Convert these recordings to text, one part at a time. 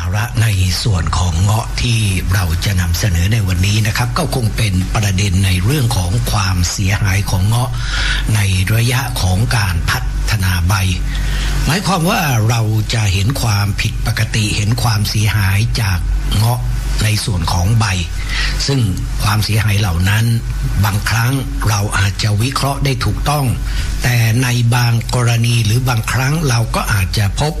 าระในส่วนของเงาะที่เราจะนำเสนอในวันนี้นะครับ ก็คงเป็นประเด็นในเรื่องของความเสียหายของเงาะ ในระยะของการพัฒนาใบ หมายความว่าเราจะเห็นความผิดปกติเห็นความเสียหายจากเงาะในส่วนของใบ ซึ่งความเสียหายเหล่านั้น บางครั้งเราอาจจะวิเคราะห์ได้ถูกต้อง แต่ในบางกรณีหรือบางครั้งเราก็อาจจะพบ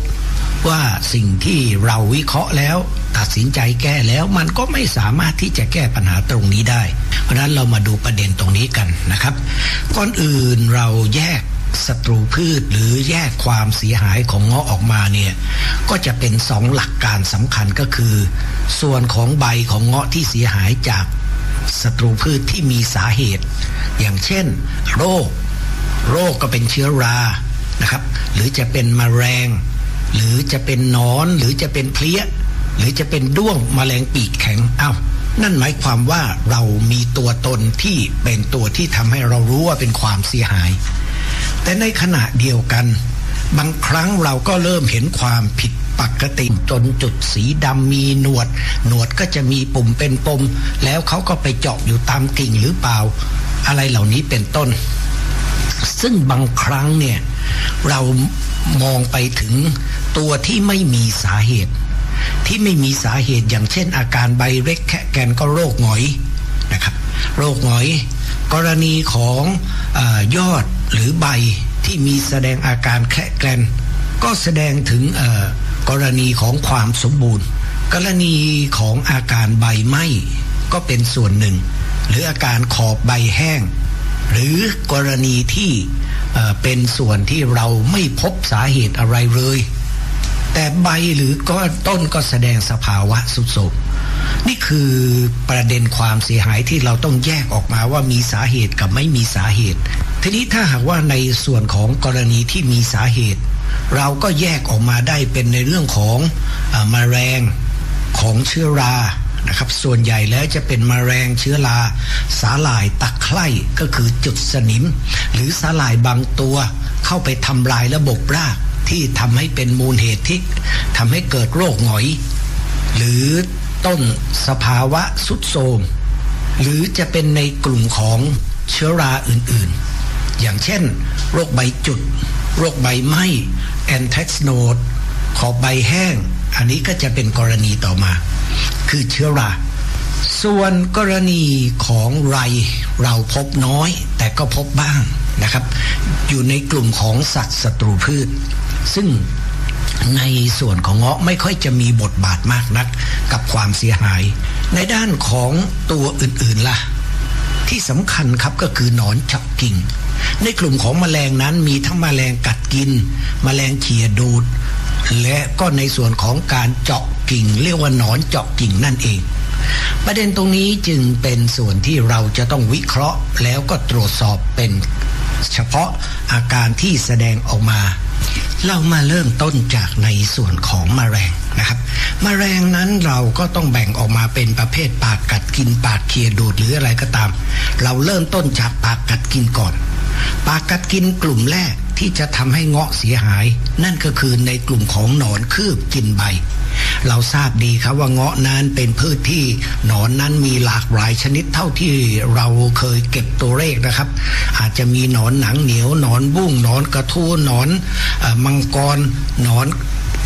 ว่าสิ่งที่เราวิเคราะห์แล้ว ตัดสินใจแก้แล้วมันก็ไม่สามารถที่จะแก้ปัญหาตรงนี้ได้ เพราะนั้นเรามาดูประเด็นตรงนี้กันนะครับ ก่อนอื่นเราแยกศัตรูพืชหรือแยกความเสียหายของเงาะออกมาเนี่ยก็จะเป็นสองหลักการสำคัญก็คือ ส่วนของใบของเงาะที่เสียหายจากศัตรูพืชที่มีสาเหตุ อย่างเช่น โรค โรคก็เป็นเชื้อรานะครับ หรือจะเป็นมแมลง หรือจะเป็นนอนหรือจะเป็นเพลี้ย หรือจะเป็นด้วงมแมลงปีกแข็งเอา้านั่นหมายความว่าเรามีตัวตนที่เป็นตัวที่ทำให้เรารู้ว่าเป็นความเสียหาย แต่ในขณะเดียวกัน บางครั้งเราก็เริ่มเห็นความผิดปกติจนจุดสีดำมีหนวด หนวดก็จะมีปุ่มเป็นปม แล้วเขาก็ไปเจาะอยู่ตามกิ่งหรือเปล่า อะไรเหล่านี้เป็นต้น ซึ่งบางครั้งเนี่ยเรามองไปถึงตัวที่ไม่มีสาเหตุ ที่ไม่มีสาเหตุอย่างเช่น อาการใบเล็กแค่แกนก็โรคหงอยนะครับ โรคหงอย กรณีของอยอดหรือใบที่มีแสดงอาการแค่แกนก็แสดงถึงกรณีของความสมบูรณ์ กรณีของอาการใบไหม้ก็เป็นส่วนหนึ่ง หรืออาการขอบใบแห้ง หรือกรณีที่เป็นส่วนที่เราไม่พบสาเหตุอะไรเลย แต่ใบหรือก็ต้นก็แสดงสภาวะสุดโทมนี่คือประเด็นความเสียหายที่เราต้องแยกออกมาว่ามีสาเหตุกับไม่มีสาเหตุ ทีนี้ถ้าหากว่าในส่วนของกรณีที่มีสาเหตุ เราก็แยกออกมาได้เป็นในเรื่องของอมาแรงของเชื้อรา นะครับ ส่วนใหญ่แล้วจะเป็นมแมลงเชื้อราสาหร่ายตะไคร่ก็คือจุดสนิม หรือสาหร่ายบางตัวเข้าไปทำลายระบบรากที่ทำให้เป็นมูลเหตุที่ทำให้เกิดโรคหงอย หรือต้นสภาวะสุดโทมหรือจะเป็นในกลุ่มของเชื้อราอื่นๆ อย่างเช่น โรคใบจุด โรคใบไหม้แอนแท็กโนดขอบใบแห้ง อันนี้ก็จะเป็นกรณีต่อมา คือเชื้อรา ส่วนกรณีของไรเราพบน้อย แต่ก็พบบ้างนะครับ อยู่ในกลุ่มของสัตว์ศัตรูพืช ซึ่งในส่วนของเงาะไม่ค่อยจะมีบทบาทมากนักกับความเสียหาย ในด้านของตัวอื่นๆล่ะ ที่สำคัญครับก็คือหนอนเจาะกิ่ง ในกลุ่มของแมลงนั้นมีทั้งแมลงกัดกินแมลงเขี่ยดูด และก็ในส่วนของการเจาะกิ่ง เรียกว่าหนอนเจาะกิ่งนั่นเอง ประเด็นตรงนี้จึงเป็นส่วนที่เราจะต้องวิเคราะห์ แล้วก็ตรวจสอบเป็นเฉพาะอาการที่แสดงออกมา เรามาเริ่มต้นจากในส่วนของมแมลงนะครับมแมลงนั้นเราก็ต้องแบ่งออกมาเป็นประเภทปากกัดกินปากเคียดูดหรืออะไรก็ตาม เราเริ่มต้นจากปากกัดกินก่อน ปากกัดกินกลุ่มแรก ที่จะทำให้เงาะเสียหาย นั่นก็คือในกลุ่มของหนอนคืบกินใบ เราทราบดีครับว่าเงาะนั้นเป็นพืชที่หนอนนั้นมีหลากหลายชนิดเท่าที่เราเคยเก็บตัวเลขนะครับ อาจจะมีหนอนหนังเหนียวหนอนบุ้งหนอนกระทู้หนอนมังกรหนอน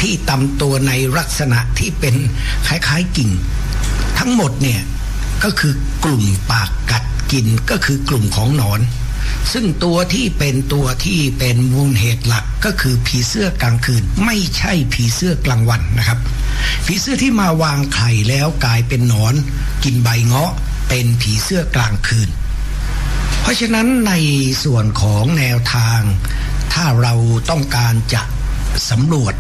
ที่ตำตัวในลักษณะที่เป็นคล้ายๆกิ่ง ทั้งหมดเนี่ยก็คือกลุ่มปากกัดกินก็คือกลุ่มของหนอน ซึ่งตัวที่เป็นตัวที่เป็นมูลเหตุหลักก็คือผีเสื้อกลางคืน ไม่ใช่ผีเสื้อกลางวันนะครับ ผีเสื้อที่มาวางไข่แล้วกลายเป็นหนอน กินใบเงาะเป็นผีเสื้อกลางคืน เพราะฉะนั้นในส่วนของแนวทาง ถ้าเราต้องการจะสำรวจ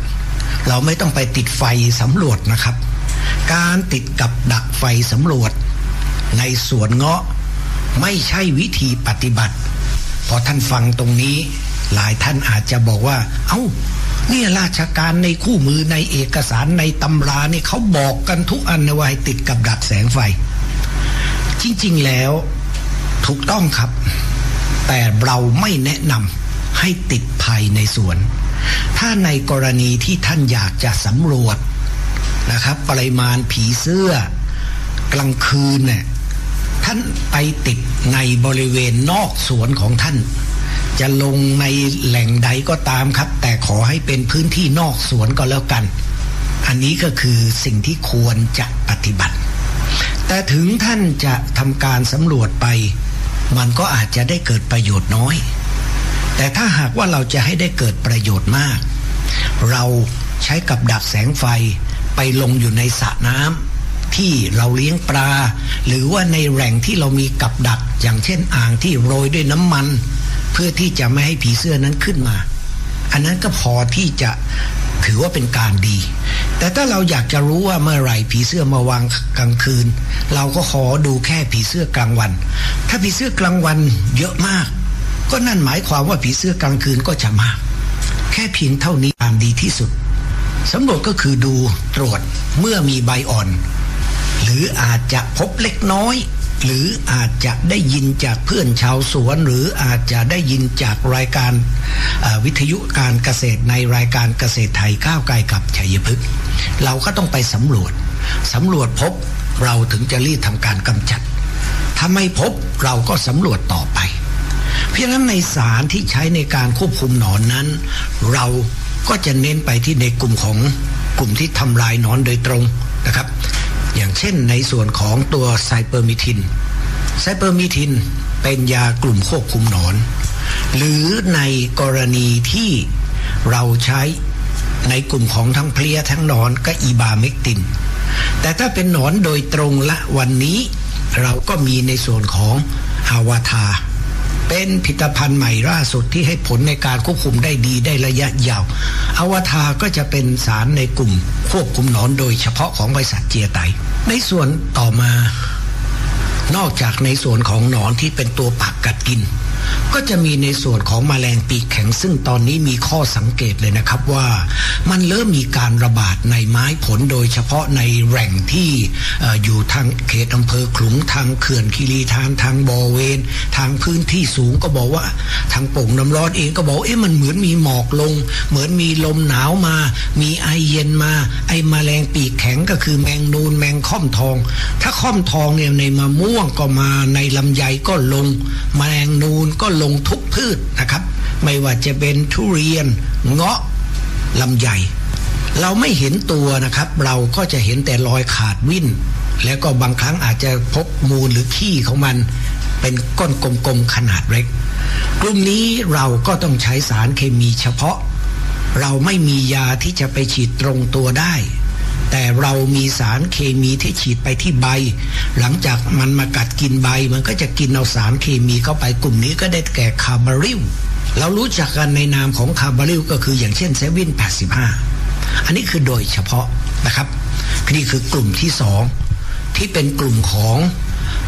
เราไม่ต้องไปติดไฟสำรวจนะครับ การติดกับดักไฟสำรวจ ในสวนเงาะไม่ใช่วิธีปฏิบัติ พอท่านฟังตรงนี้ หลายท่านอาจจะบอกว่า เอา้าเนี่ยราชการในคู่มือในเอกสารในตำราเนี่ยเขาบอกกันทุกอันว่าให้ติดกับดักแสงไฟ จริงๆแล้วถูกต้องครับ แต่เราไม่แนะนำให้ติดภายในสวน ถ้าในกรณีที่ท่านอยากจะสำรวจนะครับ ปริมาณผีเสื้อกลางคืนเนี่ย ท่านไปติดในบริเวณนอกสวนของท่าน จะลงในแหล่งใดก็ตามครับ แต่ขอให้เป็นพื้นที่นอกสวนก็แล้วกัน อันนี้ก็คือสิ่งที่ควรจะปฏิบัติ แต่ถึงท่านจะทำการสำรวจไป มันก็อาจจะได้เกิดประโยชน์น้อย แต่ถ้าหากว่าเราจะให้ได้เกิดประโยชน์มาก เราใช้กับดักแสงไฟไปลงอยู่ในสระน้ำ ที่เราเลี้ยงปลา หรือว่าในแหล่งที่เรามีกับดัก อย่างเช่นอ่างที่โรยด้วยน้ำมัน เพื่อที่จะไม่ให้ผีเสื้อนั้นขึ้นมา อันนั้นก็พอที่จะถือว่าเป็นการดี แต่ถ้าเราอยากจะรู้ว่าเมื่อไหร่ผีเสื้อมาวางกลางคืน เราก็ขอดูแค่ผีเสื้อกลางวัน ถ้าผีเสื้อกลางวันเยอะมาก ก็นั่นหมายความว่าผีเสื้อกลางคืนก็จะมาก แค่เพียงเท่านี้ตามดีที่สุดสำรวจก็คือดูตรวจเมื่อมีใบอ่อน หรืออาจจะพบเล็กน้อย หรืออาจจะได้ยินจากเพื่อนชาวสวน หรืออาจจะได้ยินจากรายการวิทยุการเกษตรในรายการเกษตรไทยก้าวไกลกับชัยพฤกษ์เราก็ต้องไปสำรวจสำรวจพบเราถึงจะรีบทำการกำจัด ถ้าไม่พบเราก็สำรวจต่อไป เพราะนั้นในสารที่ใช้ในการควบคุมหนอนนั้น เราก็จะเน้นไปที่ในกลุ่มของกลุ่มที่ทำลายหนอนโดยตรงนะครับ อย่างเช่นในส่วนของตัวไซเปอร์มิทิน ไซเปอร์มิทินเป็นยากลุ่มควบคุมหนอน หรือในกรณีที่เราใช้ในกลุ่มของทั้งเพลียทั้งนอนก็อีบาเมกติน แต่ถ้าเป็นหนอนโดยตรงละวันนี้ เราก็มีในส่วนของอาวาทา เป็นผลิตภัณฑ์ใหม่ล่าสุดที่ให้ผลในการควบคุมได้ดีได้ระยะยาวอวตารก็จะเป็นสารในกลุ่มควบคุมหนอนโดยเฉพาะของบริษัทเจียไต ในส่วนต่อมานอกจากในส่วนของหนอนที่เป็นตัวผักกัดกิน ก็จะมีในส่วนของมแมลงปีกแข็ง ซึ่งตอนนี้มีข้อสังเกตเลยนะครับว่ามันเริ่มมีการระบาดในไม้ผลโดยเฉพาะในแหล่งที่อยู่ทางเขตอำเภอขลุงทางเขื่อนคีรีทานทางบอเวนทางพื้นที่สูงก็บอกว่า ทางโป่งน้ำร้อนเองก็บอกเอ๊ะมันเหมือนมีหมอกลง เหมือนมีลมหนาวมา มีไอเย็นมา ไอมแมลงปีกแข็งก็คือแมงนูนแมงค่อมทอง ถ้าค่อมทองเนี่ยในมะม่วงก็มาในลำไยก็ลง แมลงนูนก็ลงทุกพืชนะครับ ไม่ว่าจะเป็นทุเรียนเงาะลำไยเราไม่เห็นตัวนะครับ เราก็จะเห็นแต่รอยขาดวิ่นแล้วก็บางครั้งอาจจะพบมูลหรือขี้ของมัน เป็นก้อนกลมๆขนาดเล็ก กลุ่มนี้เราก็ต้องใช้สารเคมีเฉพาะ เราไม่มียาที่จะไปฉีดตรงตัวได้ แต่เรามีสารเคมีที่ฉีดไปที่ใบ หลังจากมันมากัดกินใบ มันก็จะกินเอาสารเคมีเข้าไปกลุ่มนี้ก็ได้แก่คาร์บาริลเรารู้จักกันในนามของคาร์บาริลก็คืออย่างเช่นเซวิน85อันนี้คือโดยเฉพาะนะครับนี่คือกลุ่มที่สองที่เป็นกลุ่มของ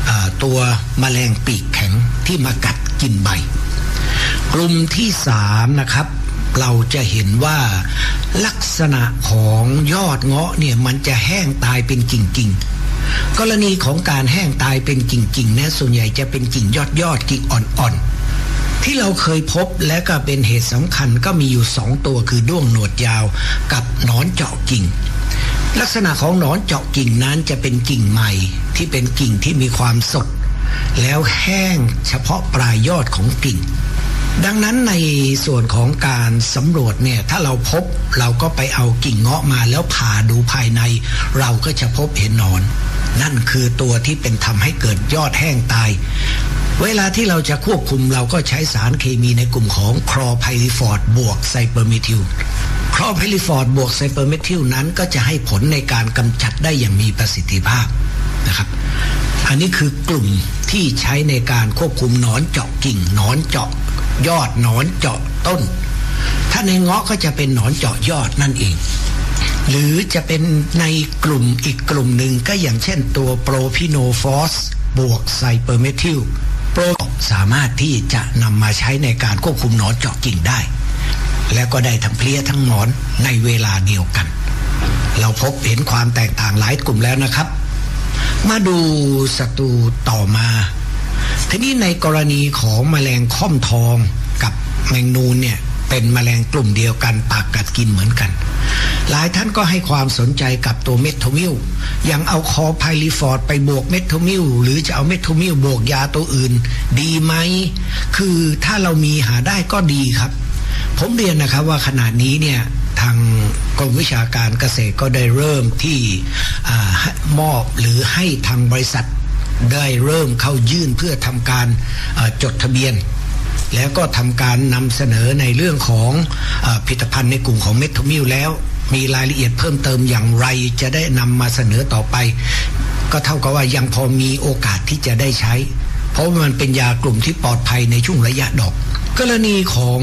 อตัวมแมลงปีกแข็งที่มากัดกินใบ กลุ่มที่สามนะครับ เราจะเห็นว่า ลักษณะของยอดเงาะเนี่ยมันจะแห้งตายเป็นกิ่งๆกรณีของการแห้งตายเป็นกิ่งๆเนี่ยส่วนใหญ่จะเป็นกิ่งยอดยอดกิ่งอ่อนๆ ที่เราเคยพบและก็เป็นเหตุสำคัญก็มีอยู่สองตัวคือด้วงหนวดยาวกับหนอนเจาะกิ่ง ลักษณะของหนอนเจาะกิ่งนั้นจะเป็นกิ่งใหม่ที่เป็นกิ่งที่มีความสด แล้วแห้งเฉพาะปลายยอดของกิ่ง ดังนั้นในส่วนของการสำรวจเนี่ยถ้าเราพบเราก็ไปเอากิ่งเงาะมาแล้วผ่าดูภายใน เราก็จะพบเห็นนอน นั่นคือตัวที่เป็นทำให้เกิดยอดแห้งตาย เวลาที่เราจะควบคุมเราก็ใช้สารเคมีในกลุ่มของครอไพลิฟอร์ดบวกไซเปอร์เมทิลครอไพลิฟอร์ดบวกไซเปอร์เมทิลนั้นก็จะให้ผลในการกำจัดได้อย่างมีประสิทธิภาพนะครับอันนี้คือกลุ่มที่ใช้ในการควบคุมหนอนเจาะกิ่งหนอนเจาะ ยอดหนอนเจาะต้น ถ้าในเงาะก็จะเป็นหนอนเจาะยอดนั่นเอง หรือจะเป็นในกลุ่มอีกกลุ่มหนึ่งก็อย่างเช่นตัวโปรพิโนฟอสบวกไซเปอร์เมทิลโปรสามารถที่จะนำมาใช้ในการควบคุมหนอนเจาะกิ่งได้ และก็ได้ทั้งเพลี้ยทั้งหนอนในเวลาเดียวกัน เราพบเห็นความแตกต่างหลายกลุ่มแล้วนะครับ มาดูศัตรูต่อมา ทีนี้ในกรณีของแมลงค่อมทองกับแมงนูนเนี่ยเป็นแมลงกลุ่มเดียวกันปากกัดกินเหมือนกัน หลายท่านก็ให้ความสนใจกับตัวเมทโทมิลยังเอาคอไพลิฟอร์ดไปบวกเมทโทมิลหรือจะเอาเมทโทมิลบวกยาตัวอื่น ดีไหม คือถ้าเรามีหาได้ก็ดีครับ ผมเรียนนะครับว่าขณะนี้เนี่ยทางกรมวิชาการเกษตรก็ได้เริ่มที่มอบหรือให้ทางบริษัท ได้เริ่มเข้ายื่นเพื่อทำการจดทะเบียน แล้วก็ทำการนำเสนอในเรื่องของอผลิตภัณฑ์ในกลุ่มของเมทมิลแล้ว มีรายละเอียดเพิ่มเติมอย่างไรจะได้นำมาเสนอต่อไป ก็เท่ากับว่ายังพอมีโอกาสที่จะได้ใช้ เพราะมันเป็นยากลุ่มที่ปลอดภัยในช่วงระยะดอก กรณีของ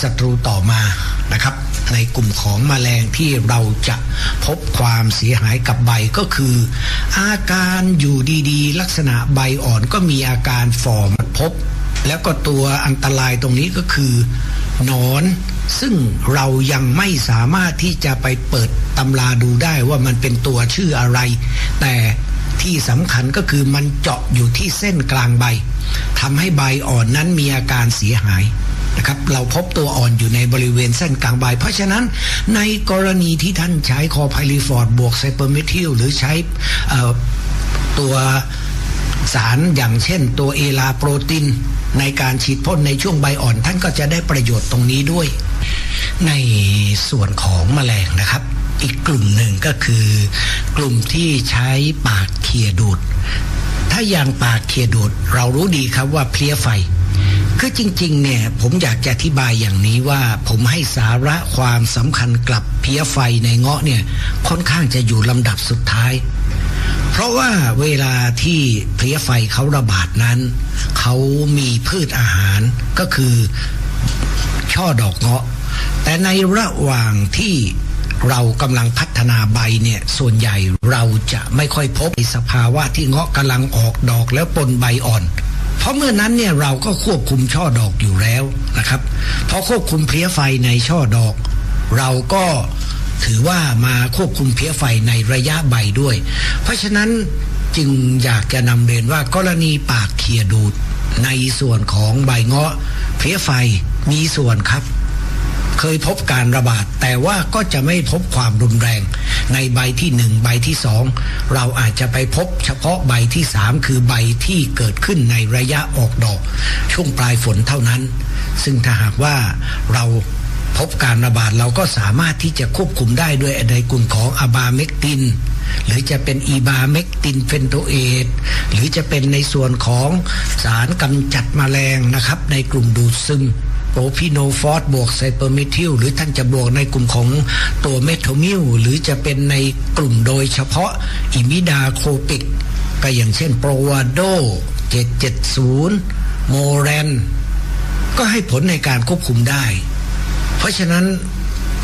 ศัตรูต่อมานะครับ ในกลุ่มของมแมลงที่เราจะพบความเสียหายกับใบก็คือ อาการอยู่ดีๆ ลักษณะใบอ่อนก็มีอาการฝ่อมพบ แล้วก็ตัวอันตรายตรงนี้ก็คือนอนซึ่งเรายังไม่สามารถที่จะไปเปิดตำราดูได้ว่ามันเป็นตัวชื่ออะไร แต่ ที่สำคัญก็คือมันเจาะอยู่ที่เส้นกลางใบทำให้ใบอ่อนนั้นมีอาการเสียหายนะครับเราพบตัวอ่อนอยู่ในบริเวณเส้นกลางใบ เพราะฉะนั้นในกรณีที่ท่านใช้คอไพลิฟอร์ดบวกไซเปอร์เมทิลหรือใช้ตัวสารอย่างเช่นตัวเอลาโปรตีนในการฉีดพ่นในช่วงใบอ่อน ท่านก็จะได้ประโยชน์ตรงนี้ด้วย ในส่วนของแมลงนะครับ อีกกลุ่มหนึ่งก็คือ กลุ่มที่ใช้ปากเคียดูด ถ้าอย่างปากเคียดูด เรารู้ดีครับว่าเพลี้ยไฟ คือจริงๆเนี่ยผมอยากจะอธิบายอย่างนี้ว่า ผมให้สาระความสำคัญกลับเพี้ยไฟในเงาะเนี่ยค่อนข้างจะอยู่ลำดับสุดท้ายเพราะว่าเวลาที่เพลี้ยไฟเขาระบาดนั้น เขามีพืชอาหารก็คือช่อดอกเงาะ แต่ในระหว่างที่ เรากำลังพัฒนาใบเนี่ย ส่วนใหญ่เราจะไม่ค่อยพบสภาวะที่เงาะกำลังออกดอกแล้วปนใบอ่อน เพราะเมื่อนั้นเนี่ยเราก็ควบคุมช่อดอกอยู่แล้วนะครับพอควบคุมเพลี้ยไฟในช่อดอก เราก็ถือว่ามาควบคุมเพลี้ยไฟในระยะใบด้วย เพราะฉะนั้นจึงอยากจะนำเรียนว่ากรณีปากเคียดูดในส่วนของใบเงาะเพลี้ยไฟมีส่วนครับ เคยพบการระบาด แต่ว่าก็จะไม่พบความรุนแรง ในใบที่หนึ่งใบที่สองเราอาจจะไปพบเฉพาะใบที่สามคือใบที่เกิดขึ้นในระยะออกดอก ช่วงปลายฝนเท่านั้น ซึ่งถ้าหากว่าเราพบการระบาดเราก็สามารถที่จะควบคุมได้ด้วยในกลุ่มของอะบาเมกติน หรือจะเป็นอีบาเมกตินเฟนโตเอตหรือจะเป็นในส่วนของสารกำจัดมแมลงนะครับ ในกลุ่มดูดซึม โอพิโนฟอสบวกไซเปอร์เมทิลหรือท่านจะบวกในกลุ่มของตัวเมทโทมิลหรือจะเป็นในกลุ่มโดยเฉพาะอิมิดาโคปิก ก็อย่างเช่นโปรวาโด 770 โมเรน ก็ให้ผลในการควบคุมได้ เพราะฉะนั้น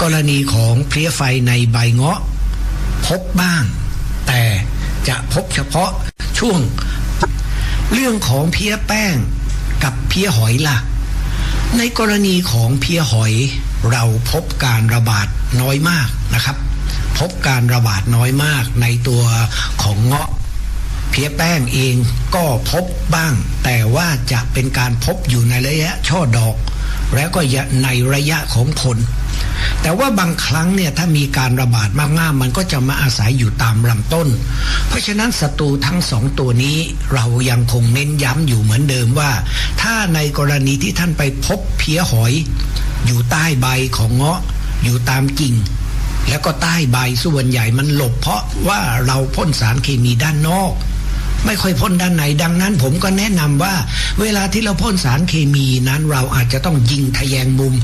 กรณีของเพลี้ยไฟในใบเงาะ พบบ้าง แต่จะพบเฉพาะช่วง เรื่องของเพี้ยแป้งกับเพี้ยหอยล่ะ ในกรณีของเพียหอยเราพบการระบาดน้อยมากนะครับ พบการระบาดน้อยมากในตัวของเงาะเพียแป้งเองก็พบบ้าง แต่ว่าจะเป็นการพบอยู่ในระยะช่อดอก แล้วก็ในระยะของผล แต่ว่าบางครั้งเนี่ยถ้ามีการระบาดมากๆมันก็จะมาอาศัยอยู่ตามลำต้น เพราะฉะนั้นศัตรูทั้งสองตัวนี้เรายังคงเน้นย้ำอยู่เหมือนเดิมว่า ถ้าในกรณีที่ท่านไปพบเพี้ยหอย อยู่ใต้ใบของเงาะ อยู่ตามกิ่ง แล้วก็ใต้ใบส่วนใหญ่มันหลบเพราะว่าเราพ่นสารเคมีด้านนอก ไม่ค่อยพ่นด้านในดังนั้น ผมก็แนะนำว่า เวลาที่เราพ่นสารเคมีนั้นเราอาจจะต้องยิงทะแยงมุม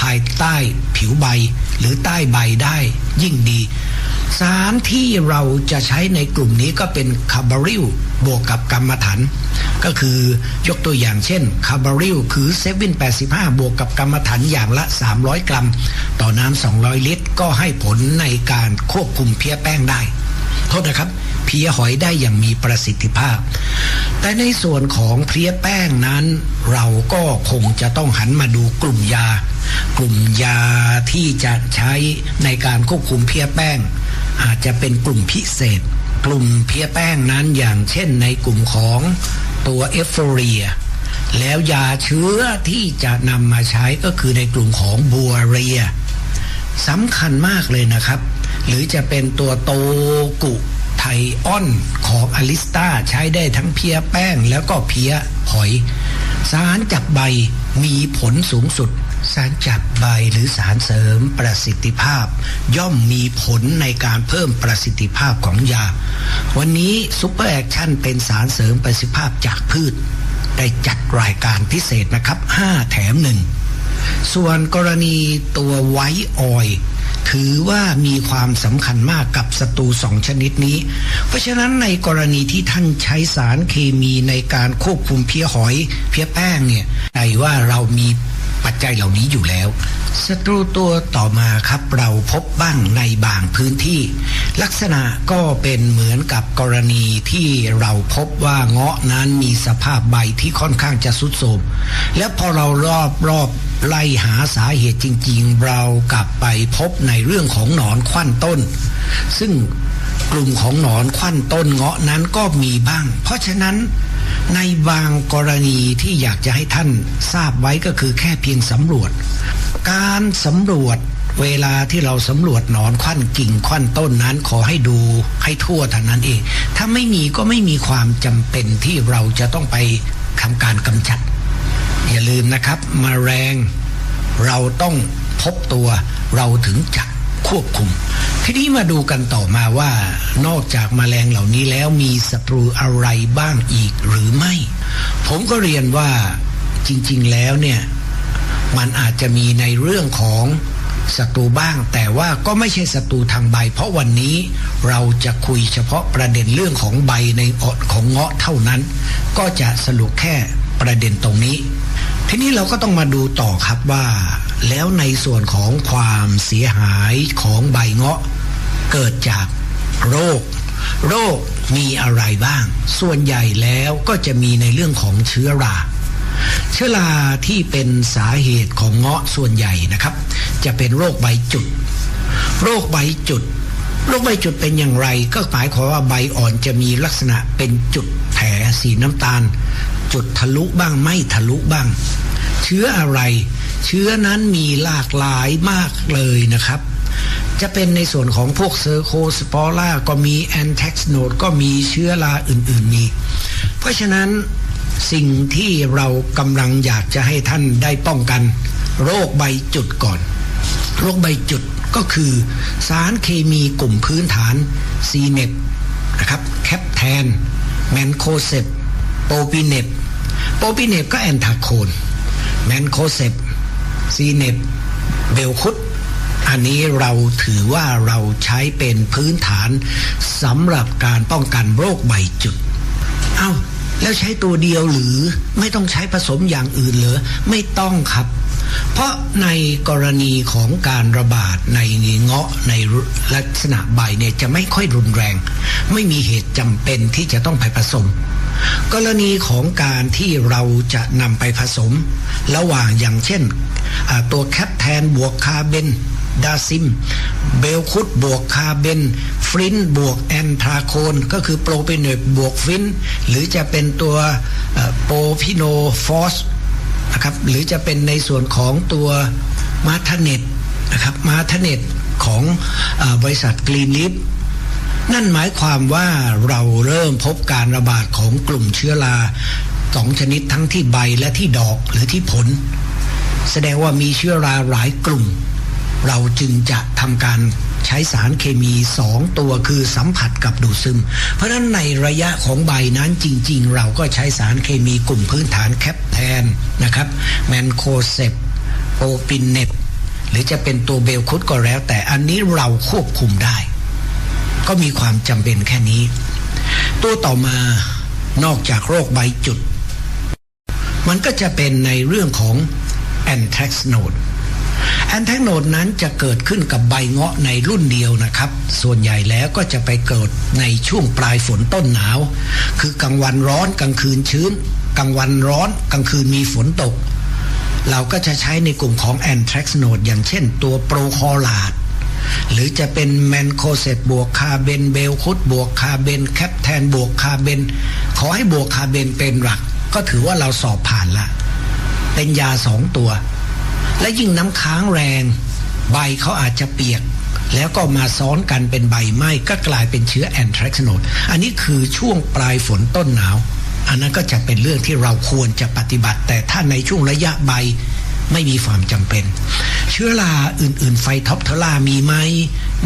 ภายใต้ผิวใบ หรือใต้ใบได้ยิ่งดี สารที่เราจะใช้ในกลุ่มนี้ก็เป็นคาร์บาริลบวกกับกรรมฐานก็คือยกตัวอย่างเช่นคาร์บาริลคือเซเว่น85บวกกับกรรมฐานอย่างละ 300 กรัม ต่อน้ำ200 ลิตร ก็ให้ผลในการควบคุมเพี้ยแป้งได้ โทษนะครับ พี้ยหอยได้อย่างมีประสิทธิภาพ แต่ในส่วนของเพี้ยแป้งนั้น เราก็คงจะต้องหันมาดูกลุ่มยา กลุ่มยาที่จะใช้ในการควบคุมเพี้ยแป้ง อาจจะเป็นกลุ่มพิเศษ กลุ่มเพี้ยแป้งนั้นอย่างเช่นในกลุ่มของตัวเอฟโฟเรียแล้วยาเชื้อที่จะนำมาใช้ก็คือในกลุ่มของบัวเรียสำคัญมากเลยนะครับ หรือจะเป็นตัวโตกุ ไทออนของอลิสตาใช้ได้ทั้งเพียแป้งแล้วก็เพียหอย สารจับใบมีผลสูงสุด สารจับใบหรือสารเสริมประสิทธิภาพ ย่อมมีผลในการเพิ่มประสิทธิภาพของยา วันนี้ซูเปอร์แอคชั่นเป็นสารเสริมประสิทธิภาพจากพืช ได้จัดรายการพิเศษนะครับ 5 แถมหนึ่งส่วนกรณีตัวไวออย ถือว่ามีความสำคัญมากกับศัตรูสองชนิดนี้ เพราะฉะนั้นในกรณีที่ท่านใช้สารเคมีในการควบคุมเพี้ยหอยเพี้ยแป้งเนี่ยไอ้ว่าเรามี ปัจจัยเหล่านี้อยู่แล้วศัตรูตัวต่อมาครับเราพบบ้างในบางพื้นที่ ลักษณะก็เป็นเหมือนกับกรณีที่เราพบว่าเงาะนั้นมีสภาพใบที่ค่อนข้างจะสุดโทรมและพอเรารอบรอบไล่หาสาเหตุจริง ๆ เรากลับไปพบในเรื่องของหนอนควันต้น ซึ่งกลุ่มของหนอนควันต้นเงาะนั้นก็มีบ้าง เพราะฉะนั้น ในบางกรณีที่อยากจะให้ท่านทราบไว้ก็คือแค่เพียงสำรวจ การสำรวจเวลาที่เราสำรวจหนอนควันกิ่งควันต้นนั้นขอให้ดูให้ทั่วเท่านั้นเอง ถ้าไม่มีก็ไม่มีความจำเป็นที่เราจะต้องไปทำการกำจัด อย่าลืมนะครับมาแมลงเราต้องพบตัวเราถึงจะ ควบคุม ทีนี้มาดูกันต่อมาว่านอกจากมาแมลงเหล่านี้แล้วมีศัตรูอะไรบ้างอีกหรือไม่ ผมก็เรียนว่าจริงๆแล้วเนี่ย มันอาจจะมีในเรื่องของศัตรูบ้าง แต่ว่าก็ไม่ใช่ศัตรูทางใบ เพราะวันนี้เราจะคุยเฉพาะประเด็นเรื่องของใบในอดของเงาะเท่านั้น ก็จะสรุปแค่ประเด็นตรงนี้ ทีนี้เราก็ต้องมาดูต่อครับว่า แล้วในส่วนของความเสียหายของใบเงาะ เกิดจากโรค โรคมีอะไรบ้าง ส่วนใหญ่แล้วก็จะมีในเรื่องของเชื้อรา เชื้อราที่เป็นสาเหตุของเงาะส่วนใหญ่นะครับ จะเป็นโรคใบจุด โรคใบจุดโรคใบจุดเป็นอย่างไร ก็หมายความว่าใบอ่อนจะมีลักษณะเป็นจุดแผลสีน้ำตาล จุดทะลุบ้างไม่ทะลุบ้าง เชื้ออะไร เชื้อนั้นมีหลากหลายมากเลยนะครับ จะเป็นในส่วนของพวกเซอร์โคสปอร่าก็มีแอนแท็กโนดก็มีเชื้อราอื่นๆมีเพราะฉะนั้นสิ่งที่เรากำลังอยากจะให้ท่านได้ป้องกัน โรคใบจุดก่อน โรคใบจุดก็คือ สารเคมีกลุ่มพื้นฐานซีเนปนะครับแคปแทนแมนโคเซปโปปิเนปโปปิเนปก็แอนทาโคนแมนโคเซป ซีเนปเบลคุดอันนี้เราถือว่าเราใช้เป็นพื้นฐานสำหรับการป้องกันโรคใบจุด เอา้า แล้วใช้ตัวเดียวหรือไม่ต้องใช้ผสมอย่างอื่นเหรอไม่ต้องครับ เพราะในกรณีของการระบาดในเงาะในลักษณะใบเนี่ยจะไม่ค่อยรุนแรง ไม่มีเหตุจำเป็นที่จะต้องไปผสม กรณีของการที่เราจะนำไปผสม ระหว่างอย่างเช่น ตัวแคปแทนบวกคาร์เบนดาซิม เบลคุดบวกคาเบนฟรินบวกแอนทราโคน ก็คือโปรเปเนตบวกฟิน หรือจะเป็นตัวโปรพิโนฟอสนะครับหรือจะเป็นในส่วนของตัวมาทเนตนะครับมาทเนตของอบริษัทกรีนลิฟ นั่นหมายความว่าเราเริ่มพบการระบาดของกลุ่มเชื้อราสองชนิดทั้งที่ใบและที่ดอกหรือที่ผล แสดงว่ามีเชื้อราหลายกลุ่ม เราจึงจะทำการใช้สารเคมีสองตัวคือสัมผัสกับดูดซึม เพราะฉะนั้นในระยะของใบนั้นจริง ๆ เราก็ใช้สารเคมีกลุ่มพื้นฐานแคปแทนนะครับแมนโคเซปโอปินเนปหรือจะเป็นตัวเบลคุดก็แล้ว แต่อันนี้เราควบคุมได้ ก็มีความจำเป็นแค่นี้ ตัวต่อมานอกจากโรคใบจุด มันก็จะเป็นในเรื่องของแอนแทรกโนดแอนแทกโนดนั้นจะเกิดขึ้นกับใบเงาะในรุ่นเดียวนะครับ ส่วนใหญ่แล้วก็จะไปเกิดในช่วงปลายฝนต้นหนาว คือกลางวันร้อนกลางคืนชื้นกลางวันร้อนกลางคืนมีฝนตก เราก็จะใช้ในกลุ่มของแอนแทรกโนดอย่างเช่นตัวโปรคอลาด หรือจะเป็นแมนโคเซตบวกคาเบนเบลคุดบวกคาเบนแคปแทนบวกคาเบนขอให้บวกคาเบนเป็นหลัก ก็ถือว่าเราสอบผ่านละ เป็นยาสองตัว และยิ่งน้ำค้างแรง ใบเขาอาจจะเปียก แล้วก็มาซ้อนกันเป็นใบไหม้ก็กลายเป็นเชื้อแอนทรักโนดอันนี้คือช่วงปลายฝนต้นหนาว อันนั้นก็จะเป็นเรื่องที่เราควรจะปฏิบัติ แต่ถ้าในช่วงระยะใบ ไม่มีความจำเป็น เชื้อราอื่น ๆ ไฟท็อปเทอร่ามีไหม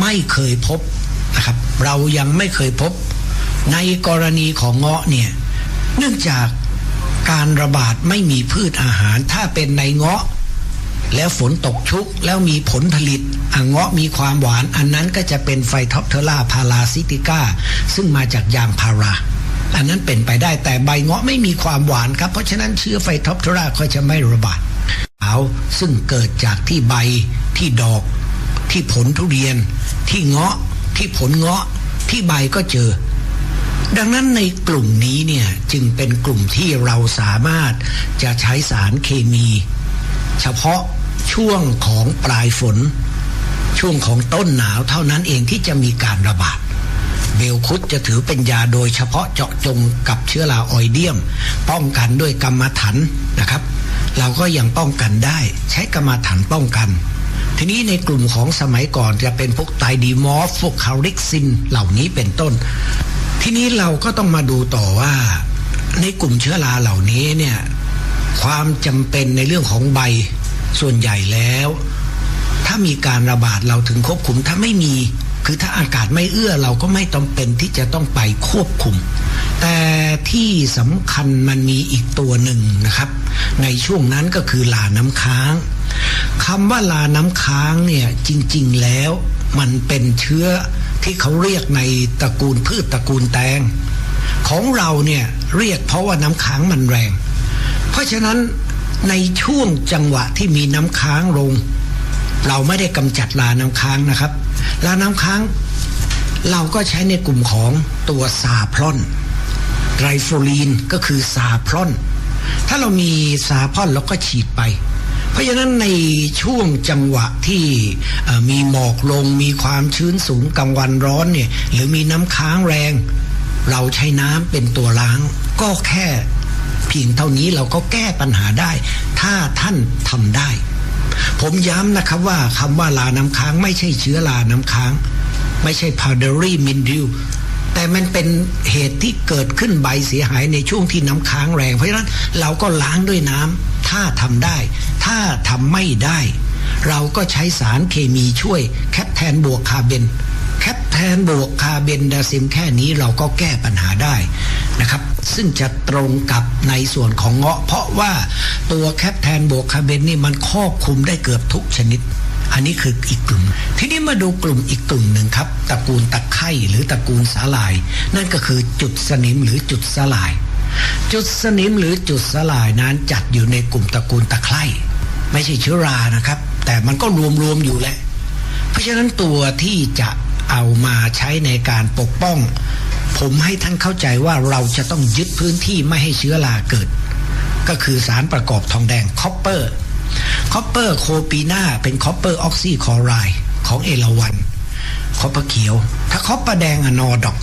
ไม่เคยพบนะครับ เรายังไม่เคยพบ ในกรณีของเงาะเนี่ยเนื่องจากการระบาดไม่มีพืชอาหารถ้าเป็นในเงาะ แล้วฝนตกชุกแล้วมีผลผลิตอะเงาะมีความหวาน อันนั้นก็จะเป็นไฟท็อปเทอร่าพาราซิติก้า ซึ่งมาจากยางพาราอันนั้นเป็นไปได้แต่ใบเงาะไม่มีความหวานครับ เพราะฉะนั้นเชื้อไฟท็อปเทอร่าก็จะไม่ระบาด เอาซึ่งเกิดจากที่ใบที่ดอก ที่ผลทุเรียน ที่เงาะที่ผลเงาะที่ใบก็เจอ ดังนั้นในกลุ่มนี้เนี่ยจึงเป็นกลุ่มที่เราสามารถจะใช้สารเคมี เฉพาะช่วงของปลายฝน ช่วงของต้นหนาวเท่านั้นเองที่จะมีการระบาด เบลคุดจะถือเป็นยาโดยเฉพาะเจาะจงกับเชื้อราออยเดียม ป้องกันด้วยกรรมฐานนะครับ เราก็ยังป้องกันได้ใช้กรรมฐานป้องกัน ทีนี้ในกลุ่มของสมัยก่อนจะเป็นพวกไตรดีมอฟพวกคาริกซินเหล่านี้เป็นต้น ทีนี้เราก็ต้องมาดูต่อว่า ในกลุ่มเชื้อราเหล่านี้เนี่ยความจำเป็นในเรื่องของใบส่วนใหญ่แล้ว ถ้ามีการระบาดเราถึงควบคุมถ้าไม่มี คือถ้าอากาศไม่เอื้อเราก็ไม่ต้องเป็นที่จะต้องไปควบคุม แต่ที่สำคัญมันมีอีกตัวหนึ่งนะครับ ในช่วงนั้นก็คือลาน้ำค้างคำว่าลาน้ำค้างเนี่ยจริง ๆแล้วมันเป็นเชื้อที่เขาเรียกในตระกูลพืชตระกูลแตง ของเราเนี่ยเรียกเพราะว่าน้ำค้างมันแรง เพราะฉะนั้นในช่วงจังหวะที่มีน้ำค้างลง เราไม่ได้กำจัดลาน้ำค้างนะครับ แลาน้ำค้างเราก็ใช้ในกลุ่มของตัวซาพลอนไรโฟลีนก็คือซาพลอน ถ้าเรามีซาพลอนเราก็ฉีดไป เพราะฉะนั้นในช่วงจังหวะที่มีหมอกลงมีความชื้นสูงกลางวันร้อนเนี่ยหรือมีน้ำค้างแรง เราใช้น้ำเป็นตัวล้าง ก็แค่เพียงเท่านี้เราก็แก้ปัญหาได้ ถ้าท่านทำได้ ผมย้ำนะครับว่าคำว่าลาน้ำค้าง ไม่ใช่เชื้อลาน้ำค้าง ไม่ใช่ powdery mildew แต่มันเป็นเหตุที่เกิดขึ้นใบเสียหายในช่วงที่น้ำค้างแรง เพราะฉะนั้นเราก็ล้างด้วยน้ำถ้าทำได้ ถ้าทำไม่ได้ เราก็ใช้สารเคมีช่วยแคปแทนบวกคาร์เบน แคปแทนบวกคาร์เบนดาซิมแค่นี้เราก็แก้ปัญหาได้นะครับ ซึ่งจะตรงกับในส่วนของเงาะ เพราะว่าตัวแคปแทนบวกคาร์เบนนี่มันครอบคลุมได้เกือบทุกชนิด อันนี้คืออีกกลุ่ม ทีนี้มาดูกลุ่มอีกกลุ่มหนึ่งครับตระกูลตะไคร่หรือตระกูลสาลาย นั่นก็คือจุดสนิมหรือจุดสลาย จุดสนิมหรือจุดสลายนั้นจัดอยู่ในกลุ่มตระกูลตะไคร่ไม่ใช่เชื้อรานะครับ แต่มันก็รวมๆอยู่แหละ เพราะฉะนั้นตัวที่จะ เอามาใช้ในการปกป้อง ผมให้ท่านเข้าใจว่าเราจะต้องยึดพื้นที่ไม่ให้เชื้อราเกิด ก็คือสารประกอบทองแดงคอปเปอร์คอปเปอร์โคปีนาเป็นคอปเปอร์ออกซิคอไรของเอราวันคอปเปอร์เขียว ถ้าคอปเปอร์แดงอะนอดอก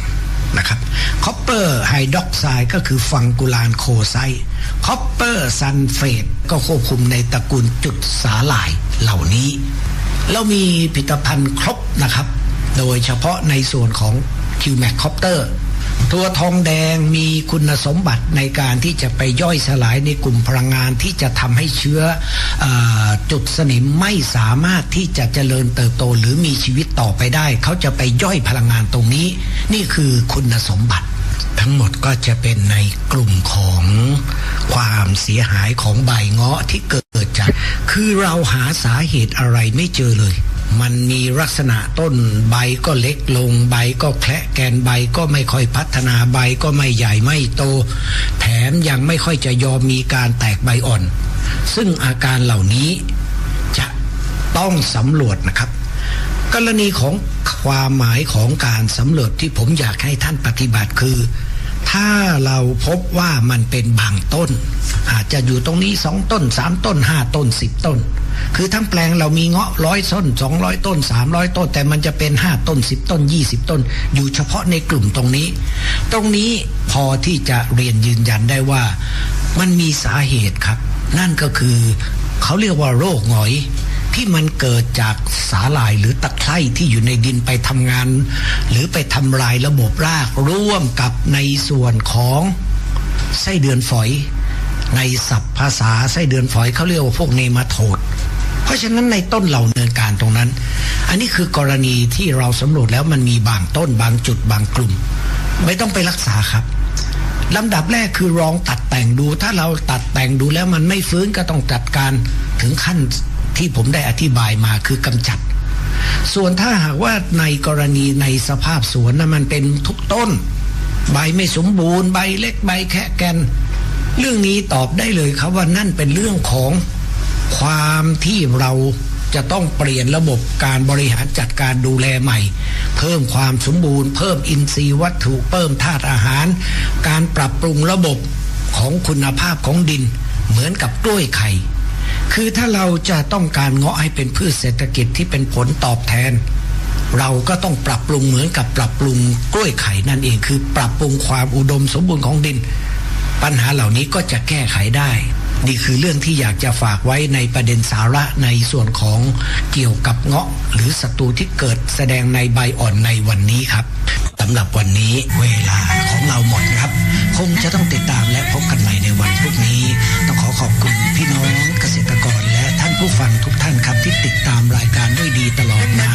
นะครับคอปเปอร์ไฮดรอกไซด์ก็คือฟังกุลานโคไซคอปเปอร์ซันเฟตก็ควบคุมในตระกูลจุดสาหร่ายเหล่านี้ เรามีผลิตภัณฑ์ครบนะครับ โดยเฉพาะในส่วนของ q m a c c o p t e r ตัวทองแดงมีคุณสมบัติในการที่จะไปย่อยสลายในกลุ่มพลังงานที่จะทำให้เชื้ออจุดสนิมไม่สามารถที่จะเจริญเติบโตหรือมีชีวิตต่อไปได้ เขาจะไปย่อยพลังงานตรงนี้ นี่คือคุณสมบัติ ทั้งหมดก็จะเป็นในกลุ่มของความเสียหายของใบเงาะที่เกิดจาก คือเราหาสาเหตุอะไรไม่เจอเลย มันมีลักษณะต้นใบก็เล็กลงใบก็แคละแกนใบก็ไม่ค่อยพัฒนาใบก็ไม่ใหญ่ไม่โต แถมยังไม่ค่อยจะยอมมีการแตกใบอ่อน ซึ่งอาการเหล่านี้จะต้องสำรวจนะครับ กรณีของความหมายของการสำรวจที่ผมอยากให้ท่านปฏิบัติคือ ถ้าเราพบว่ามันเป็นบางต้น อาจจะอยู่ตรงนี้สองต้นสามต้นห้าต้นสิบต้น คือทั้งแปลงเรามีเงาะร้อยต้นสองร้อยต้นสามร้อยต้น แต่มันจะเป็นห้าต้นสิบต้นยี่สิบต้น อยู่เฉพาะในกลุ่มตรงนี้ ตรงนี้พอที่จะเรียนยืนยันได้ว่ามันมีสาเหตุครับ นั่นก็คือเขาเรียกว่าโรคหงอยที่มันเกิดจากสาหร่ายหรือตะไคร่ที่อยู่ในดินไปทำงาน หรือไปทำลายระบบรากร่วมกับในส่วนของไส้เดือนฝอย ในศัพท์ภาษาไส้เดือนฝอยเขาเรียกว่าพวกเนมาโทดเพราะฉะนั้นในต้นเราเนินการตรงนั้น อันนี้คือกรณีที่เราสำรวจแล้วมันมีบางต้นบางจุดบางกลุ่ม ไม่ต้องไปรักษาครับลำดับแรกคือลองตัดแต่งดู ถ้าเราตัดแต่งดูแล้วมันไม่ฟื้นก็ต้องจัดการถึงขั้นที่ผมได้อธิบายมาคือกำจัด ส่วนถ้าหากว่าในกรณีในสภาพสวนนะมันเป็นทุกต้น ใบไม่สมบูรณ์ใบเล็กใบแค่แกน เรื่องนี้ตอบได้เลยครับว่านั่นเป็นเรื่องของความที่เราจะต้องเปลี่ยนระบบการบริหารจัดการดูแลใหม่ เพิ่มความสมบูรณ์ เพิ่มอินทรีย์วัตถุเพิ่มธาตุอาหาร การปรับปรุงระบบของคุณภาพของดิน เหมือนกับกล้วยไข่คือถ้าเราจะต้องการเงาะให้เป็นพืชเศรษฐกิจที่เป็นผลตอบแทน เราก็ต้องปรับปรุงเหมือนกับปรับปรุงกล้วยไข่นั่นเองคือ ปรับปรุงความอุดมสมบูรณ์ของดิน ปัญหาเหล่านี้ก็จะแก้ไขได้ นี่คือเรื่องที่อยากจะฝากไว้ในประเด็นสาระในส่วนของเกี่ยวกับเงาะ หรือศัตรูที่เกิดแสดงในใบอ่อนในวันนี้ครับสำหรับวันนี้เวลาของเราหมดนะครับ คงจะต้องติดตามและพบกันใหม่ในวันพรุ่งนี้ ต้องขอขอบคุณพี่น้องเกษตรกร ผู้ฟังทุกท่านครับที่ติดตามรายการด้วยดีตลอดมา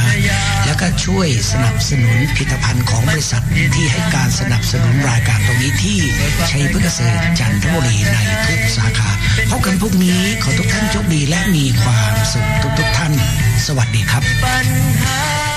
แล้วก็ช่วยสนับสนุนผลิตภัณฑ์ของบริษัทที่ให้การสนับสนุนรายการตรงนี้ที่ชัยพฤกษเกษตรจันทบุรีในทุกสาขาพบกันพรุ่งนี้ขอทุกท่านโชคดีและมีความสุขทุกๆท่าน สวัสดีครับปัญหา